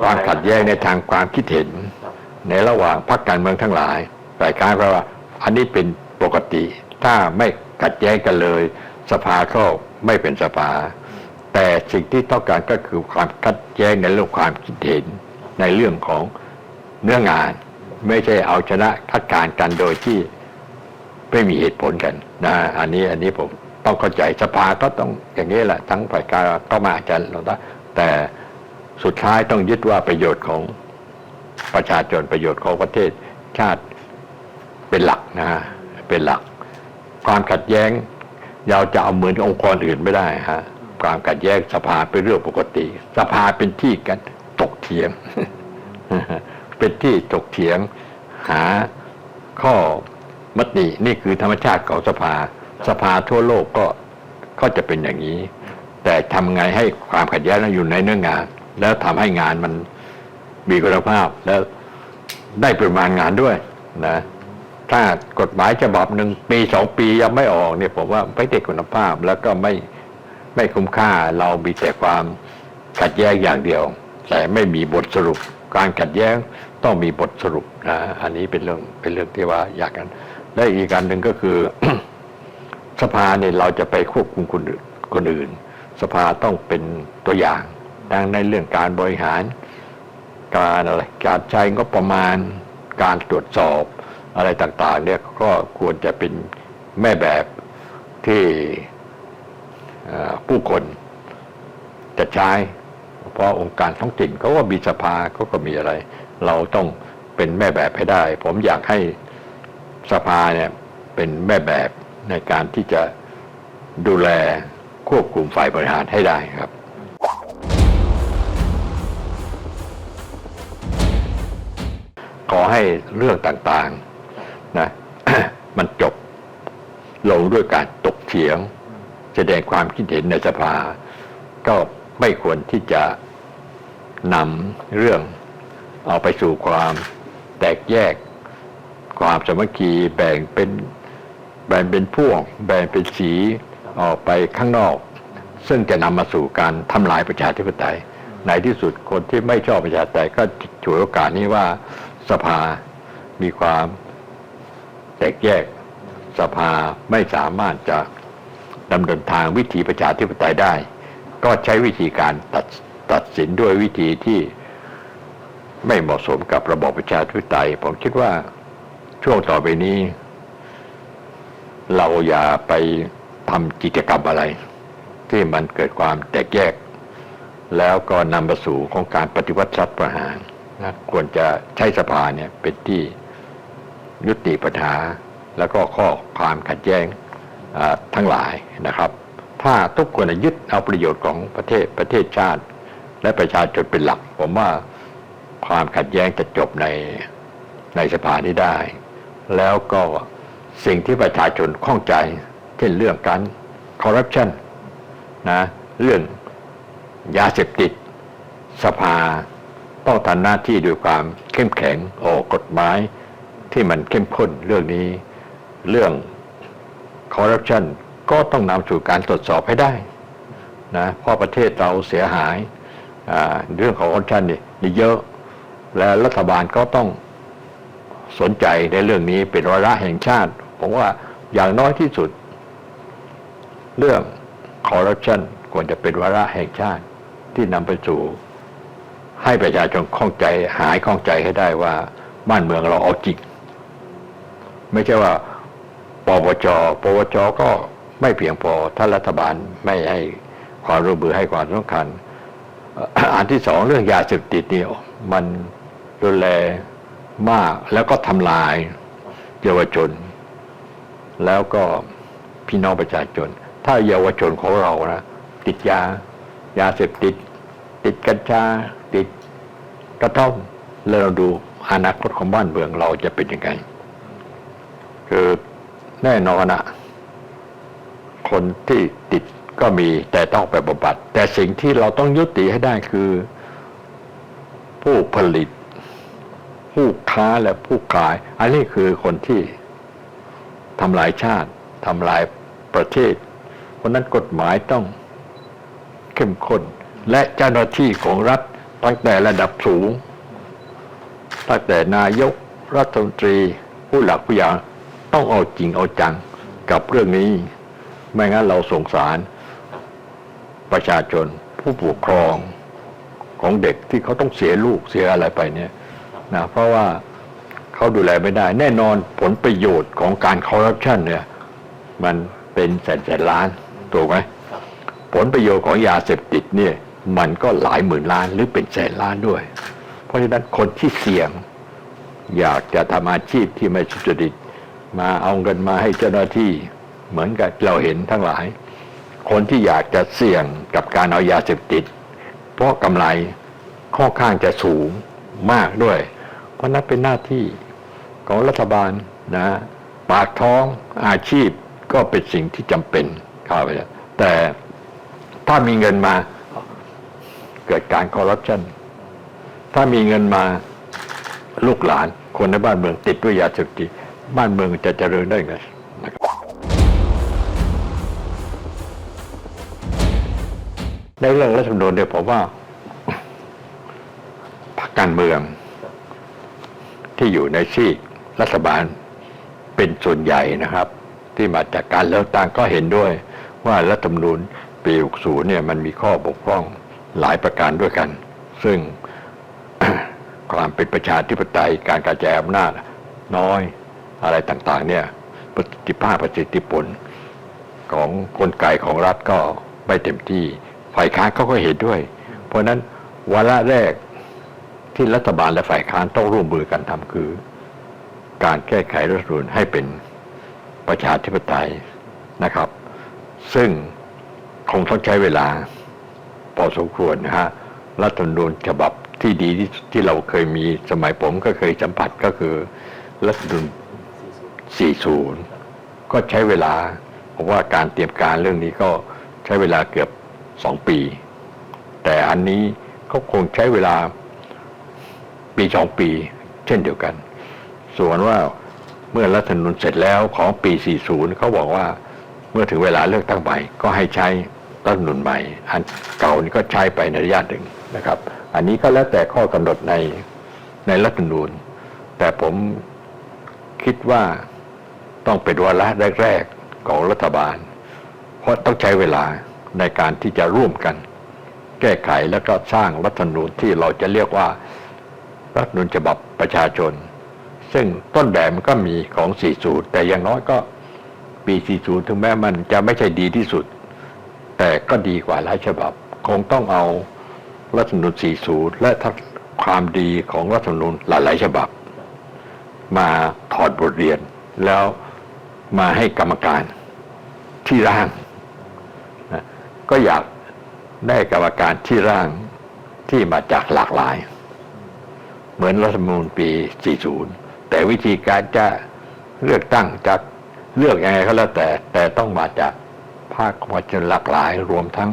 ความขัดแย้งในทางความคิดเห็น ในระหว่างพรรคการเมืองทั้งหลายฝ่ายค้านก็ว่าอันนี้เป็นปกติ ถ้าไม่ขัดแย้งกันเลย สภาก็ไม่เป็นสภา แต่สิ่งที่ต้องการก็คือความขัดแย้งในเรื่องความคิดเห็นในเรื่องของเนื้องาน ไม่ใช่เอาชนะคัดค้านกันโดยที่ไม่มีเหตุผลกันนะอันนี้อันนี้ผมต้องเข้าใจสภาก็ต้องอย่างนี้แหละทั้งฝ่ายการก็มาจะลงได้แต่ สุดท้ายต้องยึดว่าประโยชน์ของประชาชนประโยชน์ของประเทศชาติเป็นหลักนะฮะเป็นหลัก ความขัดแย้งเราจะเอาเหมือนองค์กรอื่นไม่ได้ฮะความขัดแย้งสภาเป็นเรื่องปกติ สภาเป็นที่กันตกเถียง เป็นที่ตกเถียงหาข้อมตินี่คือธรรมชาติของสภา สภาทั่วโลกก็ก็จะเป็นอย่างนี้ แต่ทำไงให้ความขัดแย้งนั้นอยู่ในเนื้องาน แล้วทำให้งานมันมีคุณภาพแล้วได้ปริมาณงานด้วยนะถ้ากฎหมายฉบับหนึ่งปีสองปียังไม่ออกเนี่ยผมว่าไม่ได้คุณภาพแล้วก็ไม่ไม่คุ้มค่าเรามีแต่ความขัดแย้งอย่างเดียว แต่ไม่มีบทสรุป การขัดแย้งต้องมีบทสรุปนะอันนี้เป็นเรื่องเป็นเรื่องที่ว่าอยากกัน และอีกการหนึ่งก็คือสภาเนี่ยเราจะไปควบคุมคนอื่น คนอื่น สภาต้องเป็นตัวอย่าง ดังในเรื่องการบริหาร การอะไรการใช้งบประมาณ การตรวจสอบอะไรต่างๆเนี่ยก็ควรจะเป็นแม่แบบที่ผู้คนจะใช้ เพราะองค์การท้องถิ่นเขาก็มีสภาเขาก็มีอะไร เราต้องเป็นแม่แบบให้ได้ ผมอยากให้สภาเนี่ยเป็นแม่แบบในการที่จะดูแลควบคุมฝ่ายบริหารให้ได้ครับ อให้เรื่องต่างๆนะมันจบลงด้วยการตกเถียง แสดงความคิดเห็นในสภา ก็ไม่ควรที่จะนำเรื่องเอาไปสู่ความแตกแยก ความสมัคคีแบ่งเป็นแบ่งเป็นพวก แบ่งเป็นสีออกไปข้างนอก ซึ่งจะนำมาสู่การทำลายประชาธิปไตยในที่สุดคนที่ไม่ชอบประชาธิปไตยก็ฉวยโอกาสนี้ว่า สภามีความแตกแยกสภาไม่สามารถจะดำเนินทางวิถีประชาธิปไตยได้ ก็ใช้วิธีการตัดตัดสินด้วยวิธีที่ไม่เหมาะสมกับระบอบประชาธิปไตย ผมคิดว่าช่วงต่อไปนี้ เราอย่าไปทำกิจกรรมอะไร ที่มันเกิดความแตกแยก แล้วก็นำมาสู่ของการปฏิวัติรัฐประหาร นะควรจะใช้สภาเนี่ยเป็นที่ยุติปัญหา แล้วก็ข้อความขัดแย้งทั้งหลายนะครับ ถ้าทุกคนยึดเอาประโยชน์ของประเทศประเทศชาติ และประชาชนเป็นหลัก ผมว่าความขัดแย้งจะจบในในสภานี้ได้ แล้วก็สิ่งที่ประชาชนข้องใจ เช่นเรื่องการคอร์รัปชันนะเรื่องยาเสพติดสภา ต้องทำหน้าที่ด้วยความเข้มแข็งออกกฎหมายที่มันเข้มข้นเรื่องนี้ เรื่องคอร์รัปชันก็ต้องนำสู่การตรวจสอบให้ได้นะเพราะประเทศเราเสียหายเรื่องของคอร์รัปชันนี่เยอะ และรัฐบาลก็ต้องสนใจในเรื่องนี้เป็นวาระแห่งชาติผมว่าอย่างน้อยที่สุด เรื่องคอร์รัปชันควรจะเป็นวาระแห่งชาติที่นำไปสู่ ให้ประชาชนข้องใจหายข้องใจให้ได้ว่าบ้านเมืองเราเอาจริง ไม่ใช่ว่าปปชปปชก็ไม่เพียงพอถ้ารัฐบาลไม่ให้ความร่วมมือให้ความสำคัญ อันที่สองเรื่องยาเสพติดเนี่ยมันรุนแรงมากแล้วก็ทำลายเยาวชน แล้วก็พี่น้องประชาชน ถ้าเยาวชนของเรานะติดยายาเสพติด ติดกัญชาติดกระท่อมแล้วเราดูอนาคตของบ้านเมืองเราจะเป็นยังไง คือแน่นอนอะคนที่ติดก็มีแต่ต้องไปบำบัด แต่สิ่งที่เราต้องยุติให้ได้คือ ผู้ผลิต ผู้ค้าและผู้ขาย อันนี้คือคนที่ทำลายชาติทำลายประเทศ เพราะฉะนั้นกฎหมายต้องเข้มข้น และเจ้าหน้าที่ของรัฐตั้งแต่ระดับสูง ตั้งแต่นายกรัฐมนตรีผู้หลักผู้ใหญ่ต้องเอาจริงเอาจังกับเรื่องนี้ ไม่งั้นเราสงสาร ประชาชนผู้ปกครองของเด็กที่เขาต้องเสียลูกเสียอะไรไปเนี่ยนะเพราะว่าเขาดูแลไม่ได้ แน่นอนผลประโยชน์ของการคอร์รัปชันเนี่ยมันเป็นแสนแสนล้านถูกไหมผลประโยชน์ของยาเสพติดเนี่ย มันก็หลายหมื่นล้านหรือเป็นแสนล้านด้วย เพราะฉะนั้นคนที่เสี่ยง อยากจะทำอาชีพที่ไม่สุจริตมาเอาเงินมาให้เจ้าหน้าที่เหมือนกับเราเห็นทั้งหลาย คนที่อยากจะเสี่ยงกับการเอายาเสพติด เพราะกำไรค่อนข้างจะสูงมากด้วย เพราะนั้นเป็นหน้าที่ของรัฐบาลนะปากท้องอาชีพก็เป็นสิ่งที่จำเป็นครับแต่ถ้ามีเงินมา เกิดการคอร์รัปชันถ้ามีเงินมาลูกหลาน คนในบ้านเมืองติดด้วยยาเสพติดบ้านเมืองจะเจริญได้ไงนในเรื่องรัฐธรรมนูญเนี่ยผมว่าพรรคการเมือง ที่อยู่ในซีกรัฐบาลเป็นส่วนใหญ่นะครับ ที่มาจากการเลือกตั้งก็เห็นด้วยว่ารัฐธรรมนูญปี60เนี่ยมันมีข้อบกพร่อง หลายประการด้วยกัน ซึ่งความเป็นประชาธิปไตยการกระจายอำนาจน้อยอะไรต่างๆเนี่ยประสิทธิภาพประสิทธิผลของกลไกของรัฐก็ไม่เต็มที่ ฝ่ายค้านเขาก็เห็นด้วย เพราะฉะนั้นวาระแรกที่รัฐบาลและฝ่ายค้านต้องร่วมมือกันทำคือ การแก้ไขรัฐธรรมนูญให้เป็นประชาธิปไตยนะครับ ซึ่งคงต้องใช้เวลา พอสมควรนะฮะรัฐธรรมนูญฉบับที่ดีที่ที่เราเคยมีสมัยผมก็เคยสัมผัสก็คือ รัฐธรรมนูญ40 ก็ใช้เวลาผมว่าการเตรียมการเรื่องนี้ก็ใช้เวลาเกือบสองปี แต่อันนี้ก็คงใช้เวลาปีสองปี เช่นเดียวกัน ส่วนว่าเมื่อรัฐธรรมนูญเสร็จแล้วของปี 40เขาบอกว่าเมื่อถึงเวลาเลือกตั้งใหม่ก็ให้ใช้ รัฐธรรมนูญใหม่ อันเก่านี่ก็ใช้ไปในระยะหนึ่งนะครับ อันนี้ก็แล้วแต่ข้อกำหนดในในรัฐธรรมนูญ แต่ผมคิดว่าต้องเป็นวาระแรกๆของรัฐบาล เพราะต้องใช้เวลาในการที่จะร่วมกัน แก้ไขแล้วก็สร้างรัฐธรรมนูญที่เราจะเรียกว่ารัฐธรรมนูญฉบับประชาชน ซึ่งต้นแบบมันก็มีของ 40 แต่อย่างน้อยก็ปี 40 ถึงแม้มันจะไม่ใช่ดีที่สุด แต่ก็ดีกว่าหลายฉบับ คงต้องเอารัฐธรรมนูญ40 และความดีของรัฐธรรมนูญหลายๆฉบับ มาถอดบทเรียน แล้วมาให้กรรมการที่ร่างนะก็อยากได้กรรมการที่ร่างที่มาจากหลากหลาย เหมือนรัฐธรรมนูญปี 40 แต่วิธีการจะเลือกตั้งจะเลือกยังไงก็แล้วแต่แต่ต้องมาจาก ภาคประชาชนหลากหลาย รวมทั้ง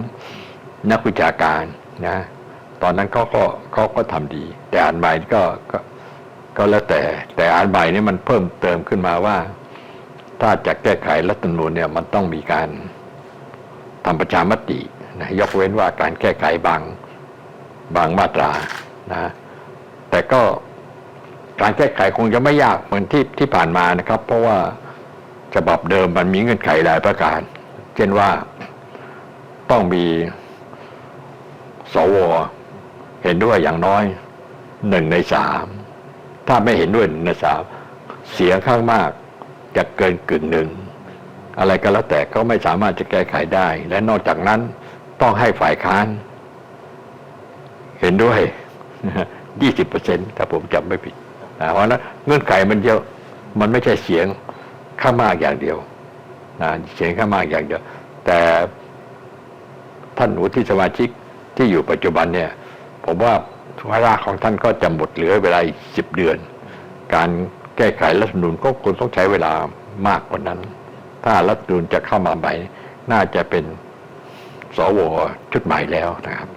นักวิชาการนะตอนนั้นเขาก็เขาก็ทำดี แต่อันใหม่ก็ก็ก็แล้วแต่ แต่อันใหม่นี่มันเพิ่มเติมขึ้นมาว่า ถ้าจะแก้ไขรัฐธรรมนูญเนี่ยมันต้องมีการทำประชามตินะยกเว้นว่าการแก้ไขบางบางมาตรานะแต่ก็การแก้ไขคงจะไม่ยากเหมือนที่ที่ผ่านมานะครับ เพราะว่าฉบับเดิมมันมีเงื่อนไขหลายประการ เช่นว่าต้องมีสวเห็นด้วยอย่างน้อยหนึ่งในสามถ้าไม่เห็นด้วยหนึ่งในสามเสียงข้างมากจะเกินกึ่งหนึ่ง อะไรก็แล้วแต่ก็ไม่สามารถจะแก้ไขได้ และนอกจากนั้นต้องให้ฝ่ายค้าน เห็นด้วยยี่สิบเปอร์เซ็นต์ถ้าผมจำไม่ผิดเพราะนั้นเงื่อนไขมันเยอะมันไม่ใช่เสียงข้างมากอย่างเดียว เสียงข้างมากอย่างเดียวแต่ท่านวุฒิสมาชิกที่อยู่ปัจจุบันเนี่ย ผมว่าวาระของท่านก็จะหมดเหลือเวลาอีกสิบเดือน การแก้ไขรัฐธรรมนูญก็คงต้องใช้เวลามากกว่านั้น ถ้ารัฐธรรมนูญจะเข้ามาใหม่น่าจะเป็นสวชุดใหม่แล้วนะครับ